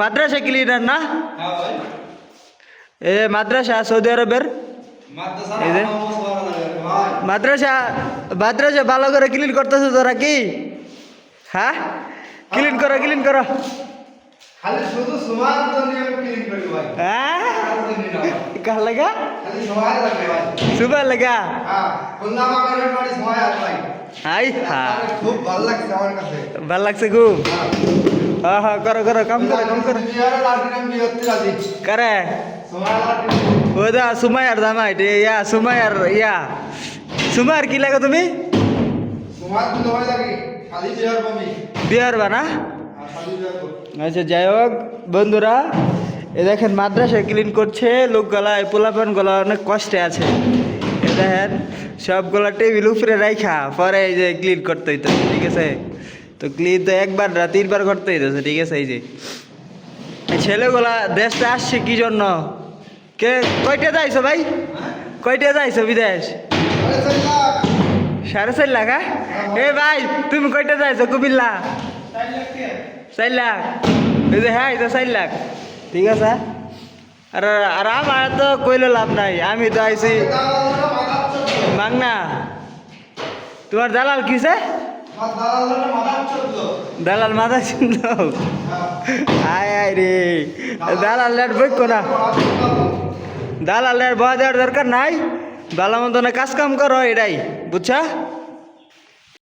মাদ্রাসা cleaner না? হ্যাঁ এ মাদ্রাসা Saudi আরবের? মাদ্রাসা এই যে। মাদ্রাসা মাদ্রাসা ভালো করে ক্লিন করতেছো তোরা কি? হ্যাঁ? ক্লিন করো ক্লিন করো। হ্যাঁ? হ্যাঁ। সুপার লাগা? হ্যাঁ হ্যাঁ খুব ভালো লাগছে আমার কাছে। ভালো লাগছে খুব? করো করো কাম করো কাম করো। বিয়ারে লাঠি নাম বিয়ত্তি রাজি করে সময় লাঠি ওদা সুমায়ার দামাইট ইয়া। সুমায়ার ইয়া সুমায়ার কি লাগো তুমি? সময় তো হয় আচ্ছা যাই হোক বন্ধুরা এ দেখেন মাদ্রাসা ক্লিন করছে লোকগুলা এই পোলাপানগুলা অনেক কষ্টে আছে। এ দেখেন সবগুলা টেবিল উপরে রাইখা পরে এই যে ক্লিন করতে হইতো ঠিক আছে? তো ক্লিন তো একবার না তিনবার করতে হইতেছে, ঠিক আছে, এই যে। ছেলেগুলা দেশটা আসছে কি জন্য? কে, কয়টা যাইছো ভাই? কয়টা যাইছো বিদেশ? সাড়ে চার লাখ হ্যাঁ? এ ভাই, তুমি কয়টা যাইছো কুমিল্লা? চার লাখ। এই যে হ্যাঁ তো চার লাখ। ঠিক আছে আর আর আমার তো কইলে লাভ নাই, আমি তো আইছি মাংনা তোমার দালাল কিসে? দালাল মাথা চিনল আয় আয় রে। দালাল লেট বই না। দালাল লেট বয়া দেওয়ার দরকার নাই। ভালো মতন কাজ কাম করো এটাই, বুঝছা?